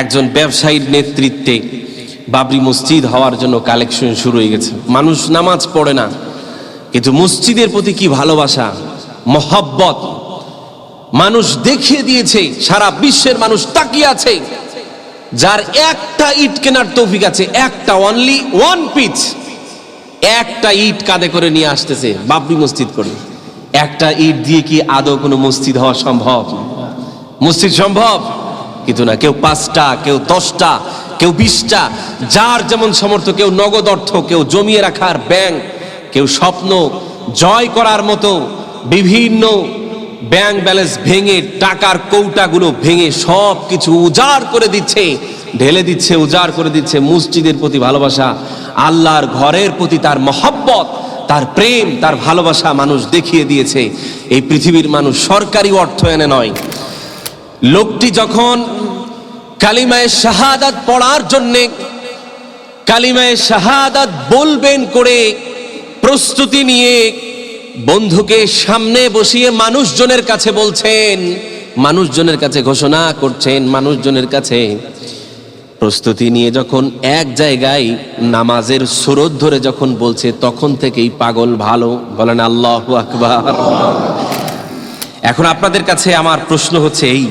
একজন ব্যবসায়ীর নেতৃত্বে বাবরি মসজিদ হওয়ার জন্য কালেকশন শুরু হয়ে গেছে। মানুষ নামাজ পড়ে না, কিন্তু মসজিদের প্রতি কি ভালোবাসা, মহব্বত? মানুষ দেখিয়ে দিয়েছে, সারা বিশ্বের মানুষ তাকিয়ে আছে। যার একটা ইট কেনার তৌফিক আছে, একটা অনলি ওয়ান পিচ একটা ইট কাঁধে করে নিয়ে আসতেছে বাবরি মসজিদ করে। একটা ইট দিয়ে কি আদৌ কোনো মসজিদ হওয়া সম্ভব? মসজিদ সম্ভব? কিন্তু না, কেউ পাঁচটা, কেউ দশটা, কেউ বিশটা, যার যেমন সমর্থ কেউ নগদ অর্থ, কেউ জমিয়ে রাখার ব্যাংক, কেউ স্বপ্ন জয় করার মতো বিভিন্ন ব্যাংক ব্যালেন্স ভেঙে টাকার কৌটাগুলো ভেঙে সব কিছু উজাড় করে দিচ্ছে, ঢেলে দিচ্ছে, উজাড় করে দিচ্ছে মসজিদের প্রতি ভালোবাসা, আল্লাহর ঘরের প্রতি তার মহব্বত, তার প্রেম, তার ভালোবাসা মানুষ দেখিয়ে দিয়েছে। এই পৃথিবীর মানুষ সরকারি অর্থ এনে নয়। লোকটি যখন কালিমায় শাহাদাত পড়ার জন্যে কালিমায় শাহাদাত বলবেন করে প্রস্তুতি নিয়ে বন্ধুকে সামনে বসিয়ে মানুষজনের কাছে বলছেন, মানুষজনের কাছে ঘোষণা করছেন, মানুষজনের কাছে প্রস্তুতি নিয়ে যখন এক জায়গায় নামাজের সুরত ধরে যখন বলছে, তখন থেকেই পাগল ভালো। বলেন, আল্লাহ আকবার। এখন আপনাদের কাছে আমার প্রশ্ন হচ্ছে এই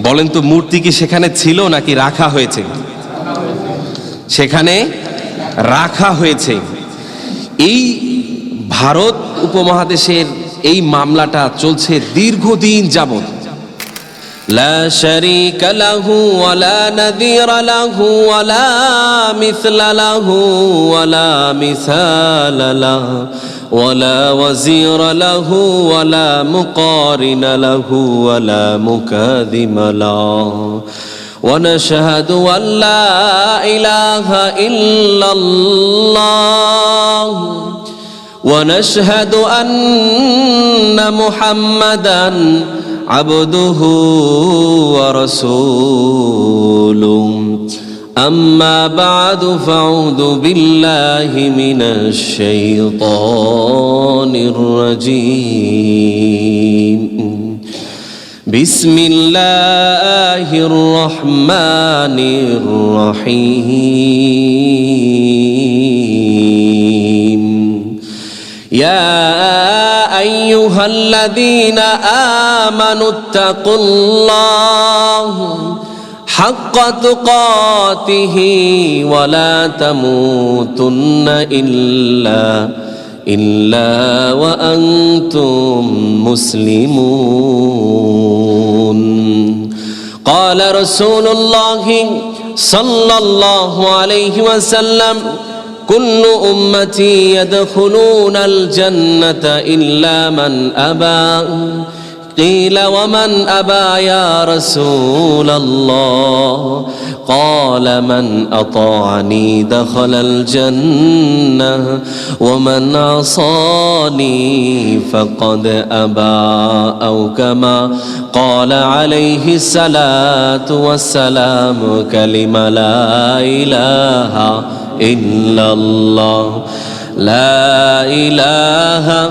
বলেন তো, মূর্তি কি সেখানে ছিল নাকি রাখা হয়েছে? সেখানে রাখা হয়েছে। এই ভারত উপমহাদেশের এই মামলাটা চলছে দীর্ঘদিন যাবৎ। লা ولا وزير له ولا مقارن له ولا مكاذم له ونشهد أن لا إله إلا الله ونشهد أن محمدا عبده ورسوله أما بعد فأعوذ بالله من الشيطان الرجيم. بسم الله الرحمن الرحيم. يا أيها الذين آمنوا اتقوا الله حق تقاته ولا تموتن الا الا وانتم مسلمون قال رسول الله صلى الله عليه وسلم كل امتي يدخلون الجنه الا من ابى قيل ومن أبى يا رسول الله؟ قال من أطاعني دخل الجنة ومن عصاني فقد أبى أو كما قال عليه الصلاة والسلام كلمة لا إله إلا الله. لا إله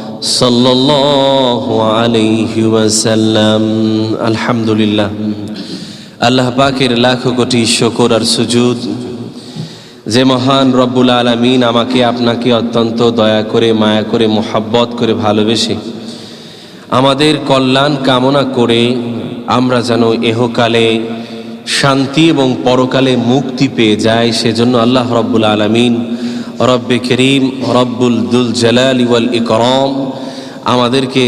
صلى الله عليه وسلم الحمد لله আল্লাহ পাকের লাখো কোটি শকর আর সুজুদ যে মহান রব্বুল আলমিন আমাকে আপনাকে অত্যন্ত দয়া করে মায়া করে মোহাব্বত করে ভালোবেসে আমাদের কল্যাণ কামনা করে আমরা যেন এহকালে শান্তি এবং পরকালে মুক্তি পেয়ে যাই সেজন্য আল্লাহ রব্বুল আলমিন রব্বে করিম, রব্বুল দুল জালাল ওয়াল ইকরম, আমাদেরকে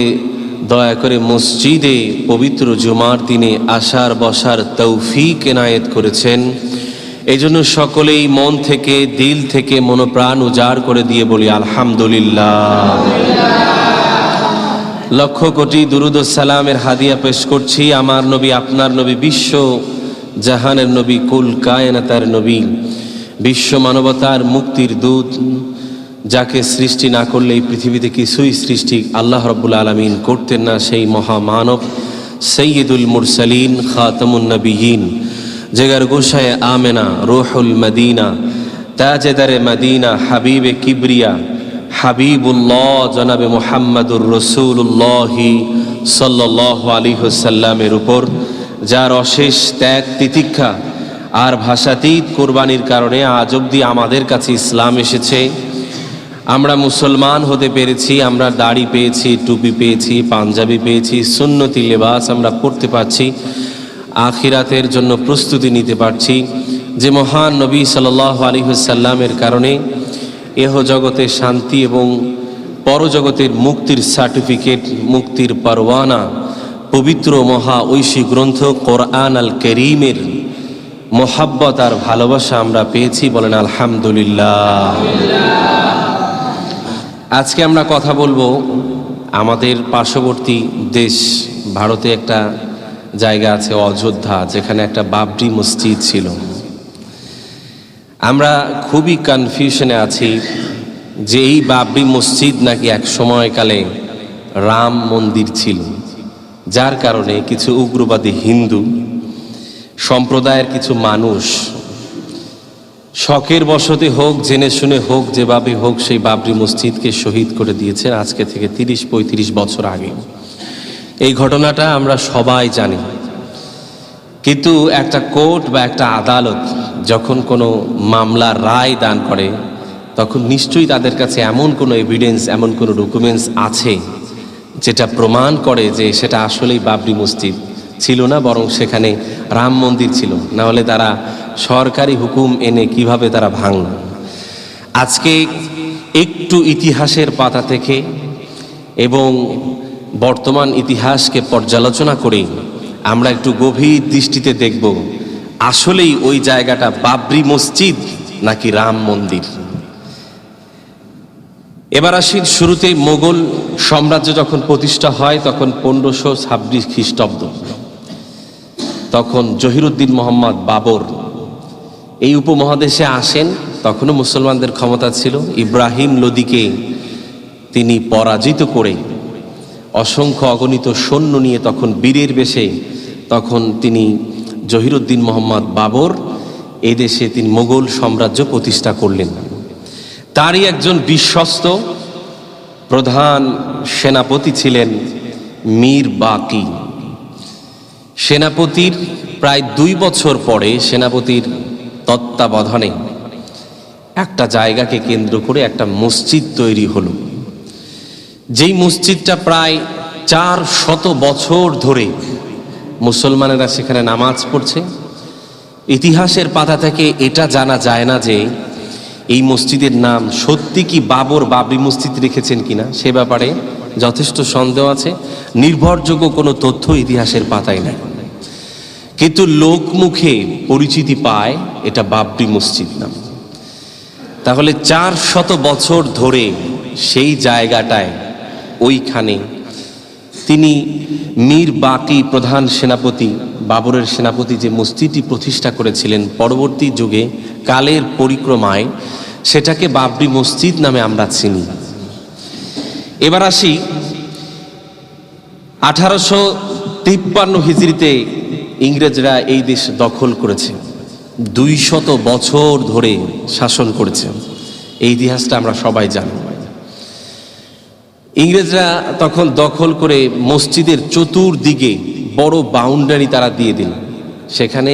দয়া করে মসজিদে পবিত্র জুমার দিনে আসার বসার তৌফিক এনায়েত করেছেন। এই জন্য সকলেই মন থেকে, দিল থেকে মনোপ্রাণ উজাড় করে দিয়ে বলি আলহামদুলিল্লাহ। লক্ষ কোটি দুরুদ সালামের হাদিয়া পেশ করছি। আমার নবী, আপনার নবী বিশ্ব জাহানের নবী, কুল কায়নাতার নবী। বিশ্ব মানবতার মুক্তির দূত, যাকে সৃষ্টি না করলে এই পৃথিবীতে কিছুই সৃষ্টি আল্লাহ রব্বুল আলমিন করতেন না, সেই মহামানব সৈয়দুল মুরসালিন খাতামুন নবীন জেগার গোসায় আমেনা, রোহুল মদিনা, তাজেদারে মদিনা, হাবিবে কিবরিয়া, হাবিবুল্লাহ জনাবে মোহাম্মদুর রসুল্লাহি সাল্লাহ আলী হুসাল্লামের উপর, যার অশেষ ত্যাগ তিতিক্ষা আর ভাষাতীত কোরবানির কারণে আজ অব্দি আমাদের কাছে ইসলাম এসেছে। আমরা মুসলমান হতে পেরেছি, আমরা দাড়ি পেয়েছি, টুপি পেয়েছি, পাঞ্জাবি পেয়েছি, সুন্নতি লেবাস আমরা পড়তে পারছি, আখিরাতের জন্য প্রস্তুতি নিতে পারছি। যে মহান নবী সাল আলী হুসাল্লামের কারণে এহ জগতে শান্তি এবং পরজগতের মুক্তির সার্টিফিকেট, মুক্তির পরওয়ানা পবিত্র মহা ঐশী গ্রন্থ কোরআন আল করিমের মোহাব্বত আর ভালোবাসা আমরা পেয়েছি বলেন আলহামদুলিল্লাহ। আজকে আমরা কথা বলব আমাদের পার্শ্ববর্তী দেশ, ভারতে একটা জায়গা আছে অযোধ্যা, যেখানে একটা বাবরি মসজিদ ছিল। আমরা খুবই কনফিউশনে আছি যে এই বাবরি মসজিদ নাকি এক সময়কালে রাম মন্দির ছিল, যার কারণে কিছু উগ্রবাদী হিন্দু সম্প্রদায়ের কিছু মানুষ শখের বসতে হোক, জেনে শুনে হোক, যেভাবে হোক, সেই বাবরি মসজিদকে শহীদ করে দিয়েছেন আজকে থেকে তিরিশ, পঁয়ত্রিশ বছর আগে। এই ঘটনাটা আমরা সবাই জানি। কিন্তু একটা কোর্ট বা একটা আদালত যখন কোনো মামলার রায় দান করে, তখন নিশ্চয়ই তাদের কাছে এমন কোনো এভিডেন্স এমন কোনো ডকুমেন্টস আছে, যেটা প্রমাণ করে যে সেটা আসলেই বাবরি মসজিদ। ছিল না, বরং সেখানে রাম মন্দির ছিল। না হলে তারা সরকারি হুকুম এনে কীভাবে তারা ভাঙল? আজকে একটু ইতিহাসের পাতা থেকে এবং বর্তমান ইতিহাসকে পর্যালোচনা করে আমরা একটু গভীর দৃষ্টিতে দেখব, আসলেই ওই জায়গাটা বাবরি মসজিদ নাকি রাম মন্দির? এবার আসি শুরুতেই মোগল সাম্রাজ্য যখন প্রতিষ্ঠা হয়, তখন পনেরোশো ছাব্বিশ খ্রিস্টাব্দ। তখন জহিরুদ্দিন মোহাম্মদ বাবর এই উপমহাদেশে আসেন। তখনও মুসলমানদের ক্ষমতা ছিল। ইব্রাহিম লোদিকে তিনি পরাজিত করে অসংখ্য অগণিত সৈন্য নিয়ে তখন বীরের বেশে তখন তিনি জহিরুদ্দিন মোহাম্মদ বাবর এই দেশে তিনি মোগল সাম্রাজ্য প্রতিষ্ঠা করলেন। তারই একজন বিশ্বস্ত প্রধান সেনাপতি ছিলেন মীর বাকি। সেনাপতির প্রায় দুই বছর পরে সেনাপতির তত্ত্বাবধানে একটা জায়গাকে কেন্দ্র করে একটা মসজিদ তৈরি হলো। যেই মসজিদটা প্রায় চার শত বছর ধরে মুসলমানেরা সেখানে নামাজ পড়ছে। ইতিহাসের পাতা থেকে এটা জানা যায় না যে এই মসজিদের নাম সত্যি কি বাবর বাবরি মসজিদ রেখেছেন কিনা, সে ব্যাপারে যথেষ্ট সন্দেহ আছে। নির্ভরযোগ্য কোনো তথ্য ইতিহাসের পাতায় নাই। কিন্তু লোকমুখে পরিচিতি পায় এটা বাবরি মসজিদ নাম তাহলে চার শত বছর ধরে সেই জায়গাটায় ওইখানে তিনি মীর বাকি প্রধান সেনাপতি, বাবরের সেনাপতি যে মসজিদটি প্রতিষ্ঠা করেছিলেন পরবর্তী যুগে কালের পরিক্রমায়, সেটাকে বাবরি মসজিদ নামে আমরা চিনি। এবার আসি আঠারোশো তিপ্পান্ন হিজড়িতে ইংরেজরা এই দেশ দখল করেছে। দুই শত বছর ধরে শাসন করেছে। এই ইতিহাসটা আমরা সবাই জানি। ইংরেজরা তখন দখল করে মসজিদের চতুর্দিকে বড় বাউন্ডারি তারা দিয়ে দিল। সেখানে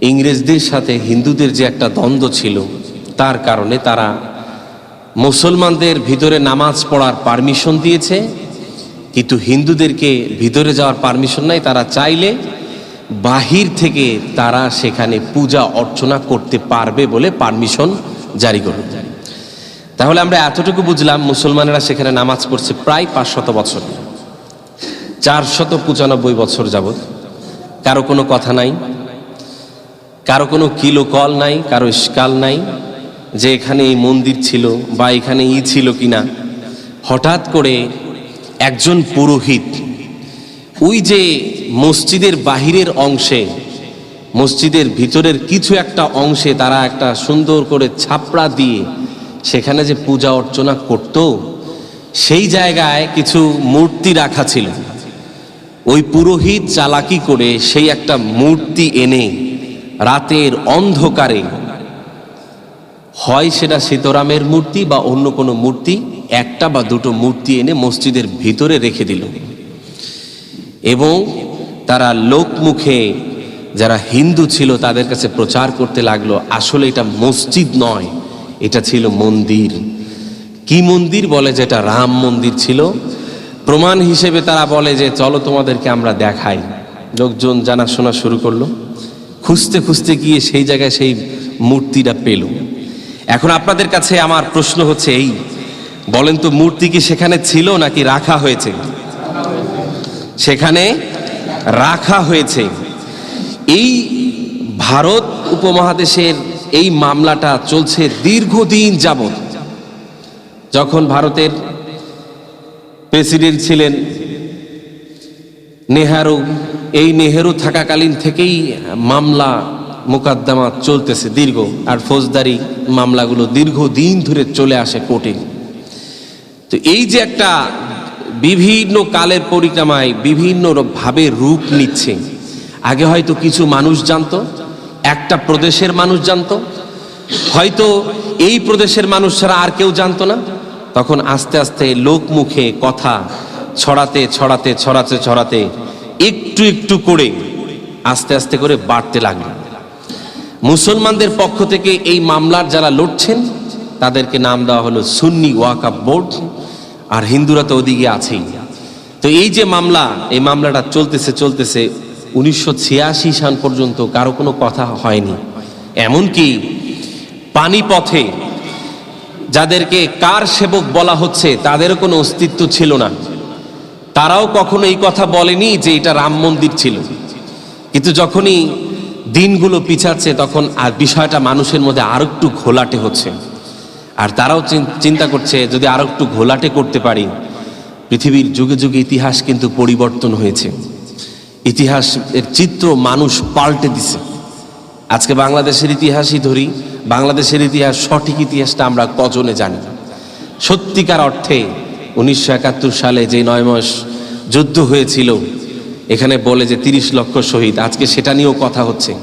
ইংরেজদের সাথে হিন্দুদের যে একটা দ্বন্দ্ব ছিল, তার কারণে তারা মুসলমানদের ভিতরে নামাজ পড়ার পারমিশন দিয়েছে, কিন্তু হিন্দুদেরকে ভিতরে যাওয়ার পারমিশন নাই। তারা চাইলে বাহির থেকে তারা সেখানে পূজা অর্চনা করতে পারবে বলে পারমিশন জারি করল তাহলে আমরা এতটুকু বুঝলাম মুসলমানেরা সেখানে নামাজ পড়ছে প্রায় পাঁচশত বছর। চারশত পঁচানব্বই বছর যাবৎ। কারও কোনো কথা নাই, কারও কোনো কিলো কল নাই, কারও স্কাল নাই যে এখানে এই মন্দির ছিল বা এখানে ই ছিল কিনা। হঠাৎ করে একজন পুরোহিত, ওই যে মসজিদের বাহিরের অংশে, মসজিদের ভিতরের কিছু একটা অংশে তারা একটা সুন্দর করে ছাপড়া দিয়ে সেখানে যে পূজা অর্চনা করত, সেই জায়গায় কিছু মূর্তি রাখা ছিল। ওই পুরোহিত চালাকি করে সেই একটা মূর্তি এনে রাতের অন্ধকারে হয় সেটা সীতারামের মূর্তি বা অন্য কোনো মূর্তি, একটা বা দুটো মূর্তি এনে মসজিদের ভিতরে রেখে দিল। এবং তারা লোকমুখে, যারা হিন্দু ছিল, তাদের কাছে প্রচার করতে লাগল, আসলে এটা মসজিদ নয়, এটা ছিল মন্দির। কি মন্দির বলে যেটা? রাম মন্দির ছিল। প্রমাণ হিসেবে তারা বলে যে, চলো তোমাদেরকে আমরা দেখাই। লোকজন জানাশোনা শুরু করল। খুঁজতে খুঁজতে গিয়ে সেই জায়গায় সেই মূর্তিটা পেল। এখন আপনাদের কাছে আমার প্রশ্ন হচ্ছে এই। বলেন তো, মূর্তি কি সেখানে ছিল নাকি রাখা হয়েছে? সেখানে রাখা হয়েছে। এই ভারত উপমহাদেশের এই মামলাটা চলছে দীর্ঘদিন যাবত যখন ভারতের প্রেসিডেন্ট ছিলেন নেহারু, এই নেহেরু থাকাকালীন থেকেই মামলা মোকদ্দমা চলতেছে দীর্ঘ আর ফৌজদারি মামলাগুলো দীর্ঘদিন ধরে চলে আসে কোর্টে। তো এই যে একটা বিভিন্ন কালের পরিক্রমায় বিভিন্ন ভাবে রূপ নিচ্ছে। আগে হয়তো কিছু মানুষ জানতো, একটা প্রদেশের মানুষ জানতো, হয়তো এই প্রদেশের মানুষ ছাড়া আর কেউ জানতো না। তখন আস্তে আস্তে লোক মুখে কথা ছড়াতে ছড়াতে ছড়াতে ছড়াতে একটু একটু করে আস্তে আস্তে করে বাড়তে লাগল। মুসলমানদের পক্ষ থেকে এই মামলার যারা লড়ছেন, তাদেরকে নাম দেওয়া হলো সুন্নি ওয়াকাব বোর্ড, আর হিন্দুরা তো ওদিকে আছেই। তো এই যে মামলা, এই মামলাটা চলতেছে চলতেছে, উনিশশো ছিয়াশি সাল পর্যন্ত কারও কোনো কথা হয়নি। এমনকি পানিপথে যাদেরকে কার সেবক বলা হচ্ছে, তাদেরও কোনো অস্তিত্ব ছিল না। তারাও কখনো এই কথা বলেনি যে এটা রাম মন্দির ছিল। কিন্তু যখনই দিনগুলো পিছাচ্ছে, তখন আর বিষয়টা মানুষের মধ্যে আরও একটু ঘোলাটে হচ্ছে। আর তারাও চিন- চিন্তা করছে, যদি আরও একটু ঘোলাটে করতে পারি, পৃথিবীর যুগে যুগে ইতিহাস কিন্তু পরিবর্তন হয়েছে। ইতিহাস এর চিত্র মানুষ পাল্টে দিছে। আজকে বাংলাদেশের ইতিহাসই ধরি, বাংলাদেশের ইতিহাস, সঠিক ইতিহাসটা আমরা কজনে জানি সত্যিকার অর্থে উনিশশো একাত্তর সালে যে নয় মাস যুদ্ধ হয়েছিল এখানে বলে যে তিরিশ লক্ষ শহীদ। আজকে সেটা নিয়েও কথা হচ্ছে।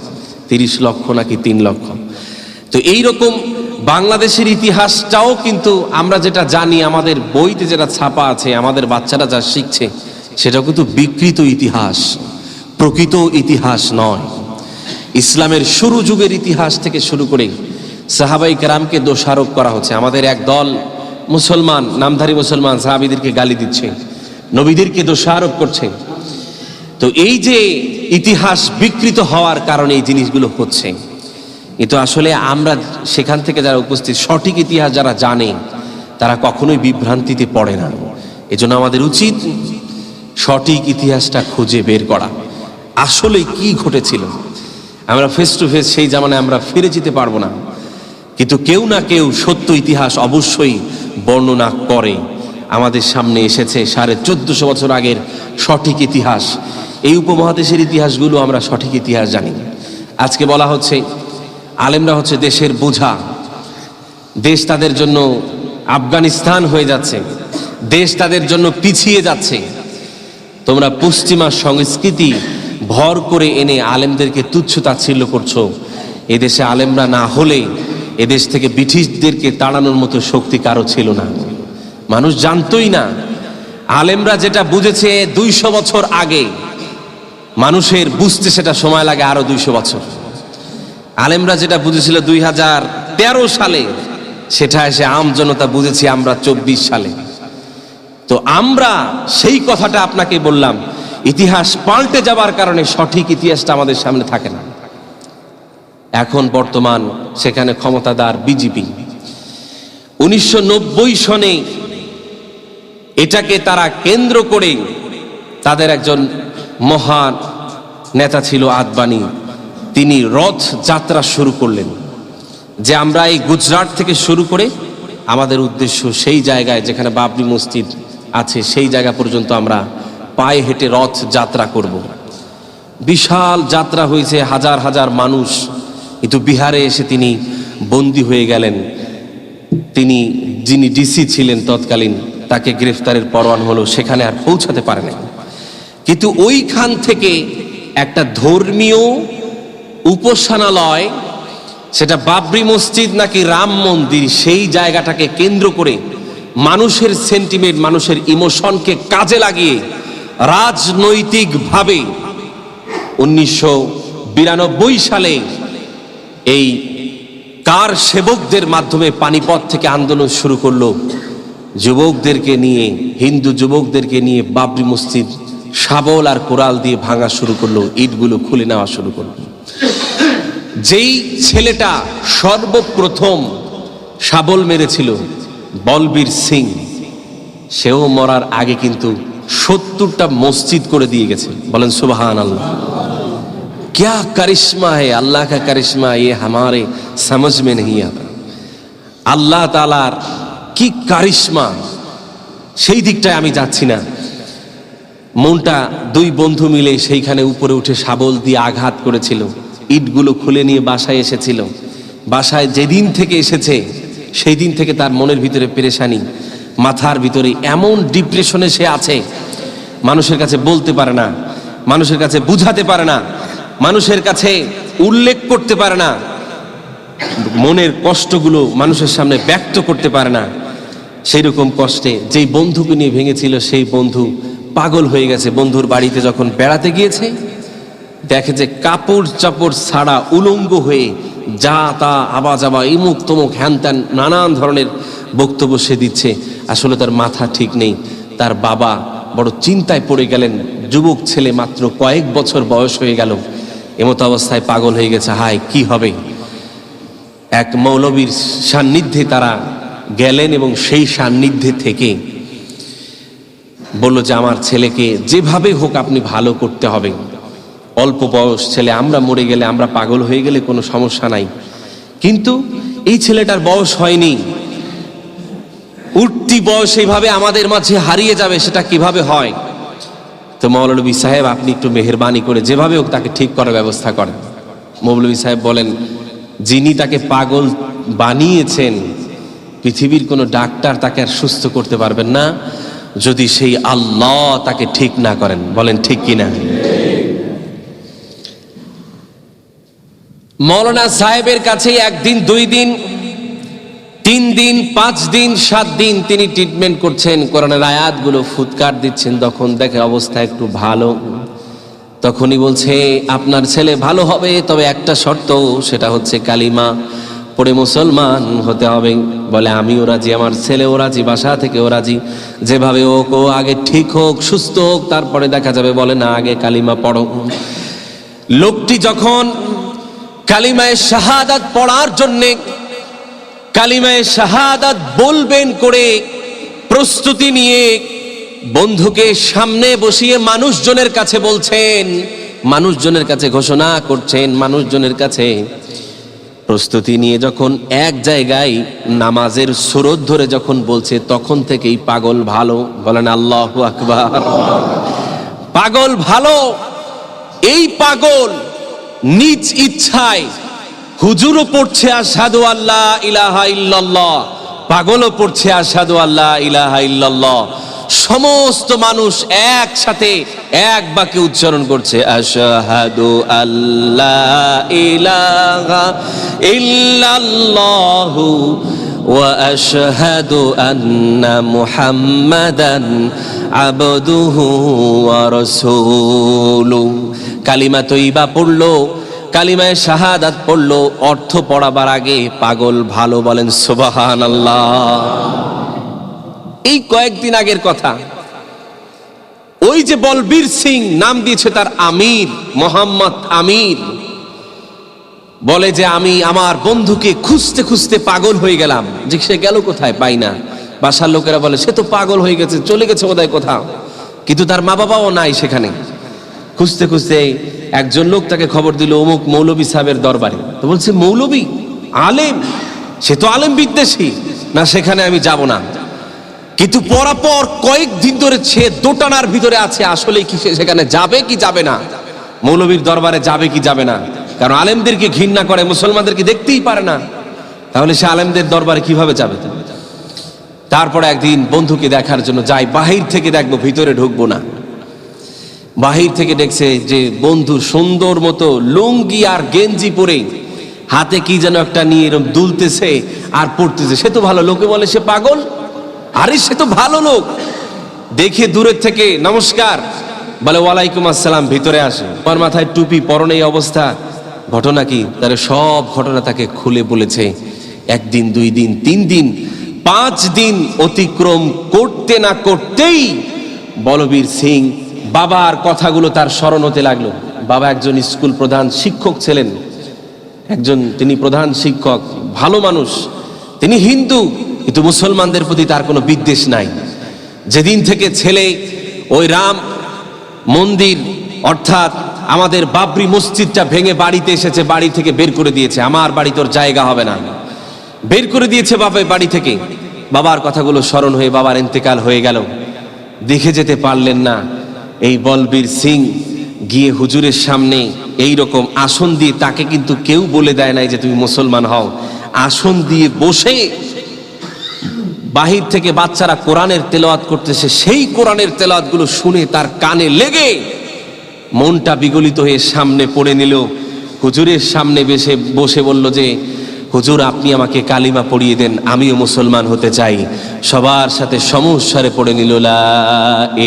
তিরিশ লক্ষ নাকি তিন লক্ষ। তো এই রকম বাংলাদেশের ইতিহাসটাও কিন্তু আমরা যেটা জানি, আমাদের বইতে যেটা ছাপা আছে, আমাদের বাচ্চারা যা শিখছে সেটাও কিন্তু বিকৃত ইতিহাস, প্রকৃত ইতিহাস নয়। ইসলামের শুরু যুগের ইতিহাস থেকে শুরু করে সাহাবাই কেরামকে দোষারোপ করা হচ্ছে। আমাদের এক দল মুসলমান, নামধারী মুসলমান সাহাবিদেরকে গালি দিচ্ছে, নবীদেরকে দোষারোপ করছে। তো এই যে ইতিহাস বিকৃত হওয়ার কারণে এই জিনিসগুলো হচ্ছে কিন্তু আসলে আমরা সেখান থেকে যারা উপস্থিত, সঠিক ইতিহাস যারা জানে, তারা কখনোই বিভ্রান্তিতে পড়ে না। এজন্য আমাদের উচিত সঠিক ইতিহাসটা খুঁজে বের করা। আসলে কি ঘটেছিল? আমরা ফেস টু ফেস সেই জামানায় আমরা ফিরে যেতে পারব না। কিন্তু কেউ না কেউ সত্য ইতিহাস অবশ্যই বর্ণনা করে। আমাদের সামনে এসেছে সাড়ে চোদ্দশো বছর আগের সঠিক ইতিহাস। এই উপমহাদেশের ইতিহাসগুলো আমরা সঠিক ইতিহাস জানি। আজকে বলা হচ্ছে, আলেমরা হচ্ছে দেশের বোঝা। দেশ তাদের জন্য আফগানিস্তান হয়ে যাচ্ছে। দেশ তাদের জন্য পিছিয়ে যাচ্ছে। তোমরা পশ্চিমা সংস্কৃতি ভর করে এনে আলেমদেরকে তুচ্ছ তাচ্ছিল্য করছ। এদেশে আলেমরা না হলে এদেশ থেকে ব্রিটিশদেরকে তাড়ানোর মতো শক্তি কারও ছিল না। মানুষ জানতোই না, আলেমরা যেটা বুঝেছে দুইশো বছর আগে মানুষের বুঝতে সেটা সময় লাগে আরও দুইশো বছর। আলেমরা যেটা বুঝেছিল দুই হাজার তেরো সালে, সেটা এসে আম জনতা বুঝেছি আমরা চব্বিশ সালে। তো আমরা সেই কথাটা আপনাকে বললাম, ইতিহাস পাল্টে যাবার কারণে সঠিক ইতিহাসটা আমাদের সামনে থাকে না। এখন বর্তমান সেখানে ক্ষমতাদার বিজেপি। উনিশশো নব্বই সনে এটাকে তারা কেন্দ্র করে তাদের একজন মহান নেতা ছিল আদবানি। তিনি রথ যাত্রা শুরু করলেন। যে আমরা এই গুজরাট থেকে শুরু করে আমাদের উদ্দেশ্য সেই জায়গায় যেখানে বাবরি মসজিদ আছে, সেই জায়গা পর্যন্ত আমরা পায়ে হেঁটে রথ যাত্রা করব। বিশাল যাত্রা হয়েছে, হাজার হাজার মানুষ। কিন্তু বিহারে এসে তিনি বন্দী হয়ে গেলেন। তিনি যিনি ডিসি ছিলেন তৎকালীন, তাকে গ্রেফতারের পরোয়ান হলো, সেখানে আর পৌঁছাতে পারে নাই কিন্তু ওইখান থেকে একটা ধর্মীয় উপাসনালয়, সেটা বাবরি মসজিদ নাকি রাম মন্দির, সেই জায়গাটাকে কেন্দ্র করে মানুষের সেন্টিমেন্ট মানুষের ইমোশনকে কাজে লাগিয়ে রাজনৈতিকভাবে উনিশশো বিরানব্বই সালে এই কার সেবকদের মাধ্যমে পানিপথ থেকে আন্দোলন শুরু করল। যুবকদেরকে নিয়ে, হিন্দু যুবকদেরকে নিয়ে বাবরি মসজিদ শাবল আর কোরাল দিয়ে ভাঙা শুরু করলো ইটগুলো খুলে নেওয়া শুরু করলো যেই ছেলেটা সর্বপ্রথম শাবল মেরেছিল বলবীর সিং সেও মরার আগে কিন্তু সত্তরটা মসজিদ করে দিয়ে গেছে বলেন সুবাহান আল্লাহ क्या करिश्मा है अल्लाह का करिश्मा ये हमारे समझ में नहीं आता আল্লাহ তালার কি কারিশ্মা সেই দিকটায় আমি যাচ্ছি না মনটা দুই বন্ধু মিলে সেইখানে উপরে উঠে শাবল দিয়ে আঘাত করেছিল। ইটগুলো খুলে নিয়ে বাসায় এসেছিল। বাসায় যেদিন থেকে এসেছে সেই দিন থেকে তার মনের ভিতরে পেরেশানি। মাথার ভিতরে এমন ডিপ্রেশনে সে আছে, মানুষের কাছে বলতে পারে না, মানুষের কাছে বুঝাতে পারে না, মানুষের কাছে উল্লেখ করতে পারে না, মনের কষ্টগুলো মানুষের সামনে ব্যক্ত করতে পারে না। সেই রকম কষ্টে যেই বন্ধুকে নিয়ে ভেঙেছিল, সেই বন্ধু পাগল হয়ে গেছে বন্ধুর বাড়িতে যখন বেড়াতে গিয়েছে, দেখে যে কাপড় চাপড় ছাড়া উলঙ্গ হয়ে যা তা আবা যাবা ইমুক তমুক হ্যান ত্যান নানান ধরনের বক্তব্য সে দিচ্ছে। আসলে তার মাথা ঠিক নেই। তার বাবা বড় চিন্তায় পড়ে গেলেন। যুবক ছেলে মাত্র কয়েক বছর বয়স হয়ে গেল। এমতো অবস্থায় পাগল হয়ে গেছে। হায়, কি হবে? এক মৌলবীর সান্নিধ্যে তারা গেলেন এবং সেই সান্নিধ্যে থেকে বলল যে, আমার ছেলেকে যেভাবে হোক আপনি ভালো করতে হবে। অল্প বয়স ছেলে, আমরা মরে গেলে আমরা পাগল হয়ে গেলে কোনো সমস্যা নাই। কিন্তু এই ছেলেটার বয়স হয়নি। উঠতি বয়স এইভাবে আমাদের মাঝে হারিয়ে যাবে, সেটা কীভাবে হয়? তো মৌলবী সাহেব, আপনি একটু মেহরবানি করে যেভাবে হোক তাকে ঠিক করার ব্যবস্থা করেন। মৌলবী সাহেব বলেন, যিনি তাকে পাগল বানিয়েছেন, পৃথিবীর কোনো ডাক্তার তাকে আর সুস্থ করতে পারবেন না। যদি সেই আল্লাহ তাকে ঠিক না করেন, বলেন ঠিক কিনা মৌলানা সাহেবের কাছে একদিন, দুই দিন, তিন দিন, পাঁচ দিন, সাত দিন তিনি ট্রিটমেন্ট করছেন করোনার আয়াতগুলো ফুৎকার দিচ্ছেন, তখন দেখে অবস্থা একটু ভালো। তখনই বলছে, আপনার ছেলে ভালো হবে, তবে একটা শর্ত, সেটা হচ্ছে কালিমা। পড়ে মুসলমান হতে হবে। বলে, আমিও রাজি, আমার ছেলেও রাজি, বাসা থেকেও রাজি। যেভাবে হোক ও আগে ঠিক হোক, সুস্থ হোক, তারপরে দেখা যাবে, বলে, না, আগে কালিমা পড়ো। লোকটি যখন কালিমায় শাহাদাত পড়ার জন্যে কালিমায় শাহাদাত বলবেন করে প্রস্তুতি নিয়ে বন্ধুকে সামনে বসিয়ে মানুষজনের কাছে বলছেন, মানুষজনের কাছে ঘোষণা করছেন, মানুষজনের কাছে প্রস্তুতি নিয়ে যখন এক জায়গায় নামাজের সুরত ধরে যখন বলছে, তখন থেকেই পাগল ভালো। বলেন, আল্লাহ আকবার। পাগল ভালো, এই পাগল নিজ ইচ্ছায় হুজুরও পড়ছে আসাদু আল্লাহ ইলাহা ইল্লাল্লাহ। পাগলও পড়ছে আসাদু আল্লাহ ইলাহা ইল্লাল্লাহ। সমস্ত মানুষ একসাথে এক বাক্যে উচ্চারণ করছে আশাহাদু আল্লাহ ইলাহা ইল্লাল্লাহু واشهد ان محمدا عبده ورسوله কালিমা তৈবা পড়লো কালিমায় শাহাদাত পড়লো অর্থ পড়াবার আগে পাগল ভালো বলেন সুবাহান আল্লাহ এই কয়েকদিন আগের কথা। ওই যে বলবীর সিং নাম দিয়েছে তার আমির, মোহাম্মদ আমির। বলে যে, আমি আমার বন্ধুকে খুঁজতে খুঁজতে পাগল হয়ে গেলাম। যে সে গেল কোথায় পাই না। বাসার লোকেরা বলে, সে তো পাগল হয়ে গেছে, চলে গেছে বোধহয় কোথাও। কিন্তু তার মা বাবাও নাই সেখানে। খুঁজতে খুঁজতে একজন লোক তাকে খবর দিল, অমুক মৌলবী সাহেবের দরবারে। তো বলছে, মৌলবী, আলেম? সে তো আলেম বিদ্বেষী। না, সেখানে আমি যাব না। কিন্তু পরাপর কয়েকদিন ধরে সে দোটানার ভিতরে আছে আসলে কি সেখানে যাবে কি যাবে না? মৌলবীর দরবারে যাবে কি যাবে না? কারণ আলেমদেরকে ঘৃণা করে, মুসলমানদেরকে দেখতেই পারে না। তাহলে সে আলেমদের দরবারে কীভাবে যাবে? তারপরে একদিন বন্ধুকে দেখার জন্য যাই, বাহির থেকে দেখব, ভিতরে ঢুকবো না। বাহির থেকে দেখছে যে বন্ধু সুন্দর মতো লুঙ্গি আর গেঞ্জি পরে হাতে কি যেন একটা নিয়ে এরকম দুলতেছে আর পড়তেছে সে তো ভালো, লোকে বলে সে পাগল। আরে সে তো ভালো লোক। দেখে দূরের থেকে, নমস্কার। বলে, ওয়ালাইকুম আসসালাম, ভিতরে আসে। আমার মাথায় টুপি পরনে এই অবস্থা। ঘটনা কি? তার সব ঘটনা তাকে খুলে বলেছে। একদিন, দুই দিন, তিন দিন, পাঁচ দিন অতিক্রম করতে না করতেই বলবীর সিং বাবার কথাগুলো তার স্মরণ হতে লাগল। বাবা একজন স্কুল প্রধান শিক্ষক ছিলেন। একজন তিনি প্রধান শিক্ষক, ভালো মানুষ। তিনি হিন্দু। কিন্তু মুসলমানদের প্রতি তার কোনো বিদ্বেষ নাই। যেদিন থেকে ছেলে ওই রাম মন্দির, অর্থাৎ আমাদের বাবরি মসজিদটা ভেঙে বাড়িতে এসেছে, বাড়ি থেকে বের করে দিয়েছে। আমার বাড়ি তোর জায়গা হবে না। বের করে দিয়েছে বাবা বাড়ি থেকে। বাবার কথাগুলো স্মরণ হয়ে বাবার ইন্তেকাল হয়ে গেল। দেখে যেতে পারলেন না। এই বলবীর সিং গিয়ে হুজুরের সামনে এই রকম আসন দিয়ে তাকে কিন্তু কেউ বলে দেয় নাই যে তুমি মুসলমান হও। আসন দিয়ে বসে বাহির থেকে বাচ্চারা কোরআনের তেলাওয়াত করতেছে, সেই কোরআনের তেলাওয়াতগুলো শুনে তার কানে লেগে মনটা বিগলিত হয়ে সামনে পড়ে নিল। হুজুরের সামনে বেশে বসে বলল যে, হুজুর, আপনি আমাকে কালিমা পড়িয়ে দেন, আমিও মুসলমান হতে চাই। সবার সাথে সমস্যারে পড়ে নিল, লা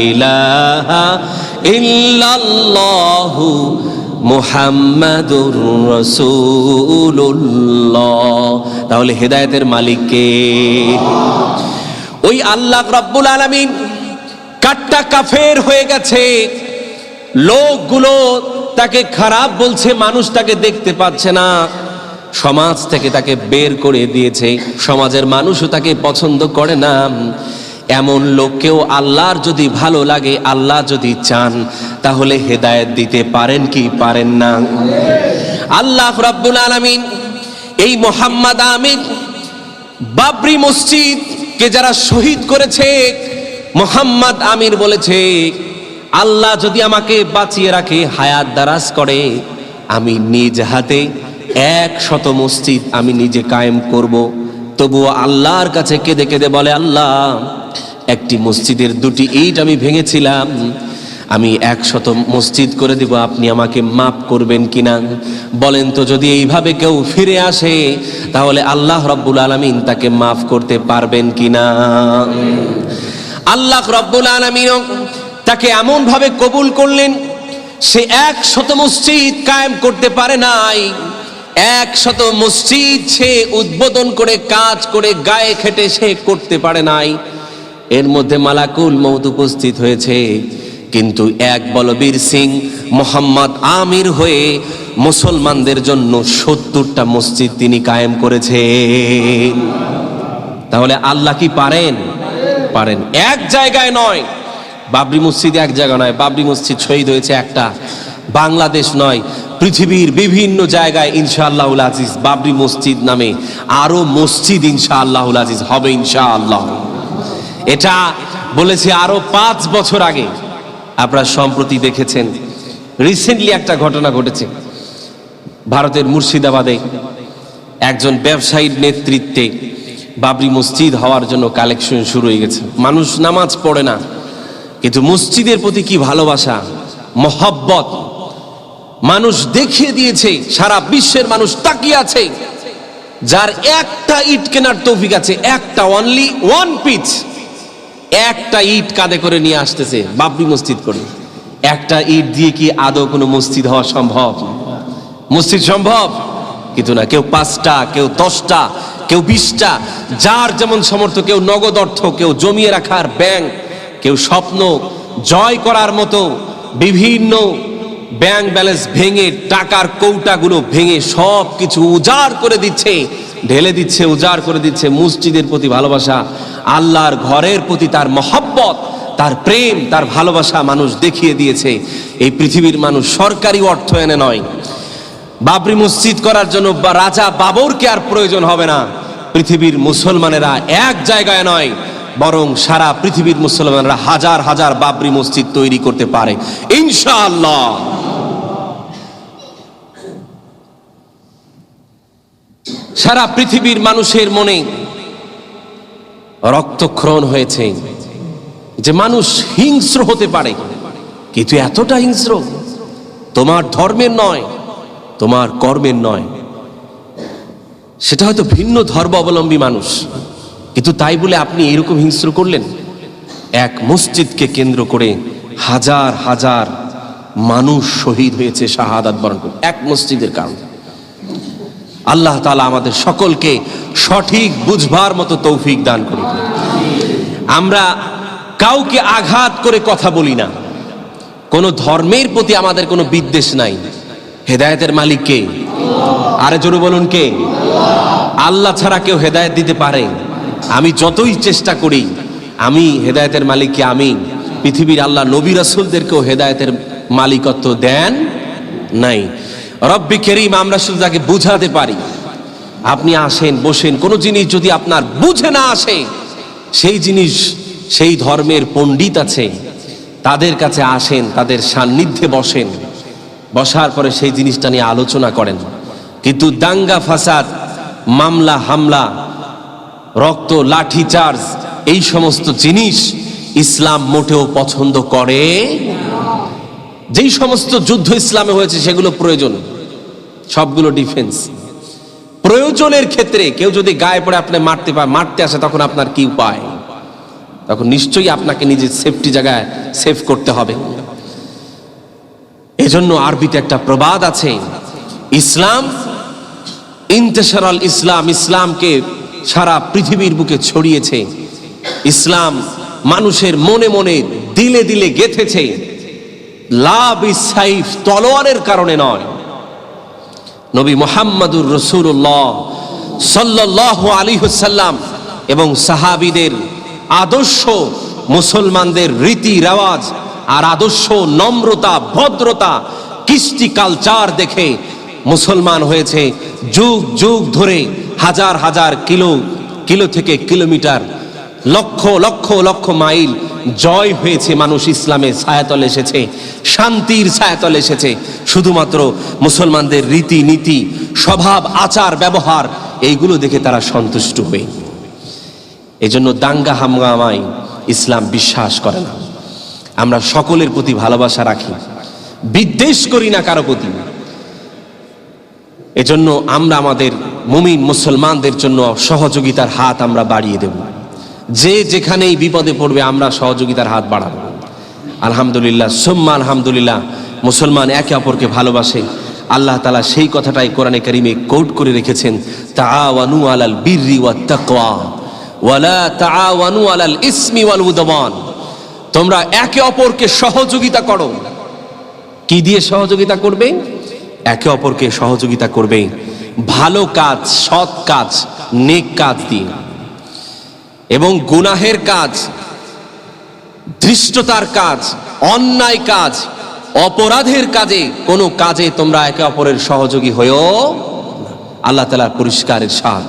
ইলাহা ইল্লাল্লাহু মুহাম্মাদুর রাসূলুল্লাহ। তাহলে হেদায়েতের মালিক কে? ওই আল্লাহ রাব্বুল আলামিন কাট্টা কাফের হয়ে গেছে। লোকগুলো তাকে খারাপ বলছে, মানুষ তাকে দেখতে পাচ্ছে না। সমাজ থেকে তাকে বের করে দিয়েছে। সমাজের মানুষও তাকে পছন্দ করে না। এমন লোককেও আল্লাহর যদি ভালো লাগে, আল্লাহ যদি চান, তাহলে হেদায়েত দিতে পারেন কি পারেন না? আল্লাহ রাব্বুল আলামিন এই মোহাম্মদ আমিন বাবরি মসজিদ কে যারা শহীদ করেছে, মোহাম্মদ আমির বলেছে, আল্লাহ যদি আমাকে বাঁচিয়ে রাখে, হায়াত দারাজ করে, আমি নিজ হাতে এক শত মসজিদ আমি নিজে কায়েম করব। তবুও আল্লাহর কাছে কেঁদে কেঁদে বলে, আল্লাহ, একটি মসজিদের দুটি ইট আমি ভেঙেছিলাম। আমি একশত মসজিদ করে দিব, আপনি আমাকে মাফ করবেন কিনা? বলেন তো, যদি এইভাবে কেউ ফিরে আসে, তাহলে আল্লাহ রব্বুল আলমিন তাকে মাফ করতে পারবেন কিনা? আল্লাহ রব্বুল আলমিন তাকে এমন ভাবে কবুল করলেন, সে এক শত মসজিদ কায়েম করতে পারে নাই। এক শত মসজিদ সে উদ্বোধন করে, কাজ করে, গায়ে খেটে সে করতে পারে নাই। এর মধ্যে মালাকুল মৌত উপস্থিত হয়েছে। কিন্তু এক বলবীর সিং মোহাম্মদ আমির হয়ে মুসলমানদের জন্য সত্তরটা মসজিদ তিনি কায়েম করেছেন। তাহলে আল্লাহ কি পারেন? পারেন। এক জায়গায় নয়। বাবরি মসজিদ এক জায়গা নয়, বাবরি মসজিদ শহীদ হয়েছে একটা। বাংলাদেশ নয় পৃথিবীর বিভিন্ন জায়গায় ইনশাআল্লাহুল আজিজ বাবরি মসজিদ নামে আরও মসজিদ ইনশাআল্লাহুল আজিজ হবে ইনশাআল্লাহ। এটা বলেছে আরও পাঁচ বছর আগে আপনারা সম্প্রতি দেখেছেন। রিসেন্টলি একটা ঘটনা ঘটেছে। ভারতের মুর্শিদাবাদে একজন ব্যবসায়ীর নেতৃত্বে বাবরি মসজিদ হওয়ার জন্য কালেকশন শুরু হয়ে গেছে। মানুষ নামাজ পড়ে না, কিন্তু মসজিদের প্রতি কি ভালোবাসা, মহব্বত মানুষ দেখিয়ে দিয়েছে, সারা বিশ্বের মানুষ তাকিয়ে আছে। যার একটা ইট কেনার তৌফিক আছে, একটা অনলি ওয়ান পিচ একটা ইট কাঁধে করে নিয়ে আসতেছে, বাবরি মসজিদ করে। একটা ইট দিয়ে কি আদৌ কোনো মসজিদ হওয়া সম্ভব? মসজিদ সম্ভব? কিন্তু না, কেউ পাঁচটা, কেউ দশটা, কেউ বিশটা, যার যেমন সমর্থ কেউ নগদ অর্থ, কেউ জমিয়ে রাখার ব্যাংক কেউ স্বপ্ন, জয় করার মতো বিভিন্ন ব্যাংক ব্যালেন্স ভেঙে, টাকার কৌটাগুলো ভেঙে সব কিছু উজাড় করে দিচ্ছে, ঢেলে দিচ্ছে, উজাড় করে দিচ্ছে মসজিদের প্রতি ভালোবাসা, আল্লাহর ঘরের প্রতি তার মহব্বত, তার প্রেম, তার ভালোবাসা মানুষ দেখিয়ে দিয়েছে। এই পৃথিবীর মানুষ সরকারি অর্থ এনে নয়। বাবরি মসজিদ করার জন্য বা রাজা বাবরকে আর প্রয়োজন হবে না। পৃথিবীর মুসলমানেরা এক জায়গায় নয়, বরং সারা পৃথিবীর মুসলমানরা হাজার হাজার বাবরি মসজিদ তৈরি করতে পারে। ইনশাআল্লাহ। সারা পৃথিবীর মানুষের মনে রক্তক্ষরণ হয়েছে, যে মানুষ হিংস্র হতে পারে, কিন্তু এতটা হিংস্র তোমার ধর্মের নয়, তোমার কর্মের নয়। সেটা হয়তো ভিন্ন ধর্ম অবলম্বী মানুষ, কিন্তু তাই বলে আপনি এরকম হিংস্র করলেন। এক মসজিদকে কেন্দ্র করে হাজার হাজার মানুষ শহীদ হয়েছে, শাহাদাত বরণ করে, এক মসজিদের কারণে। আল্লাহ তালা আমাদের সকলকে সঠিক বুঝবার মতো তৌফিক দান করুন। আমরা কাউকে আঘাত করে কথা বলি না। কোনো ধর্মের প্রতি আমাদের কোনো বিদ্বেষ নাই। হেদায়েতের মালিক কে? আরে জোরে বলুন কে? আল্লাহ ছাড়া কেউ হেদায়েত দিতে পারে। আমি যতই চেষ্টা করি, আমি হেদায়েতের মালিককে আমি পৃথিবীর আল্লাহ নবী রাসুলদেরকেও হেদায়তের মালিকত্ব দেন নাই। রব্বি কেরিম, আমরা শুধু তাকে বুঝাতে পারি। আপনি আসেন, বসেন, কোনো জিনিস যদি আপনার বুঝে না আসে, সেই জিনিস, সেই ধর্মের পণ্ডিত আছে, তাদের কাছে আসেন, তাদের সান্নিধ্যে বসেন। বসার পরে সেই জিনিসটা নিয়ে আলোচনা করেন। কিন্তু দাঙ্গা, ফাসাদ, মামলা, হামলা, রক্ত, লাঠি, চার্জ, এই সমস্ত জিনিস ইসলাম মোটেও পছন্দ করে যেই সমস্ত যুদ্ধ ইসলামে হয়েছে, সেগুলো প্রয়োজন। সবগুলো ডিফেন্স প্রয়োজনের ক্ষেত্রে কেউ যদি গায়ে পড়ে আপনি মারতে পায় মারতে আসে, তখন আপনার কি উপায়? তখন নিশ্চয়ই আপনাকে নিজের সেফটি জায়গায় সেভ করতে হবে। এজন্য আরবিতে একটা প্রবাদ আছে, ইসলাম, ইন্তেশারাল ইসলাম ইসলামকে সারা পৃথিবীর বুকে ছড়িয়েছে। ইসলাম মানুষের মনে মনে দিলে দিলে গেথেছে। লাভ সাইফ তলোয়ারের কারণে নয়। নবী মোহাম্মদুর রসুল্লাহ সাল্লাহ আলী হুসাল্লাম এবং সাহাবিদের আদর্শ মুসলমানদের রীতি রেওয়াজ আর আদর্শ নম্রতা, ভদ্রতা, কৃষ্টি কালচার দেখে মুসলমান হয়েছে যুগ যুগ ধরে হাজার হাজার কিলো কিলো থেকে কিলোমিটার, লক্ষ লক্ষ লক্ষ মাইল জয় হয়েছে, মানুষ ইসলামের ছায়াতল এসেছে, শান্তির ছায়াতল এসেছে। শুধুমাত্র মুসলমানদের রীতি নীতি স্বভাব, আচার, ব্যবহার, এইগুলো দেখে তারা সন্তুষ্ট হয়ে এজন্য দাঙ্গা হামগামাই ইসলাম বিশ্বাস করে না। আমরা সকলের প্রতি ভালোবাসা রাখি, বিদ্বেষ করি না কারও প্রতি। এজন্য আমরা আমাদের মুমিন মুসলমানদের জন্য সহযোগিতার হাত আমরা বাড়িয়ে দেব। যে যেখানেই বিপদে পড়বে, আমরা সহযোগিতার হাত বাড়াবো। আলহামদুলিল্লাহ, সোম্মা আলহামদুলিল্লাহ, মুসলমান একে অপরকে ভালোবাসে। আল্লাহ তালা সেই কথাটাই কোরআনে কারিমে কোট করে রেখেছেন, তাআওয়ানু আলাল বিররি ওয়াত তাকওয়া ওয়ালা তাআওয়ানু আলাল ইসমি ওয়াল উদওয়ান। তোমরা একে অপরকে সহযোগিতা করো। কি দিয়ে সহযোগিতা করবে? একে অপরকে সহযোগিতা করবে। ভালো কাজ, সৎ কাজ, নেক কাজ দিয়ে। এবং গুনাহের কাজ, ধৃষ্টতার কাজ, অন্যায় কাজ, অপরাধের কাজে কোনো কাজে তোমরা একে অপরের সহযোগী হয়েও। আল্লাহ তালার পরিষ্কারের সাথ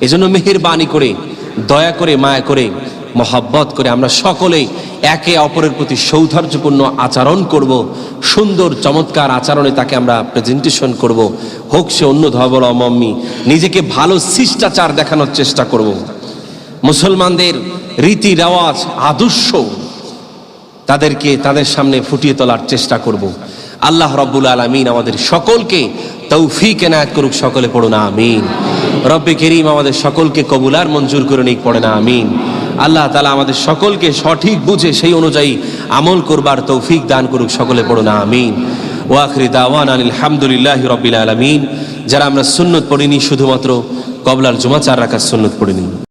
এজন্য মেহেরবানি করে, দয়া করে, মায়া করে, মহাব্বত করে আমরা সকলে একে অপরের প্রতি সৌধর্যপূর্ণ আচরণ করব, সুন্দর, চমৎকার আচরণে তাকে আমরা প্রেজেন্টেশন করব। হোক সে অন্য ধর্মাবলম্বী নিজেকে ভালো শিষ্টাচার দেখানোর চেষ্টা করব। মুসলমানদের রীতি রেওয়াজ, আদর্শ তাদেরকে তাদের সামনে ফুটিয়ে তোলার চেষ্টা করব। আল্লাহ রব্বুল আলমিন আমাদের সকলকে তৌফিক এনায়ত করুক, সকলে পড়ো না আমিন। রব্বে করিম আমাদের সকলকে কবুলার মঞ্জুর করে নিক পড়ে না আমিন। আল্লাহ তালা আমাদের সকলকে সঠিক বুঝে সেই অনুযায়ী আমল করবার তৌফিক দান করুক, সকলে পড়ো না আমিন ওয়াখরি দাওয়ান আলহামদুলিল্লাহ রবিল আলমিন। যারা আমরা সুন্নত পড়িনি, শুধুমাত্র কবলার জুমা চার রাখার সুন্নত পড়িনি।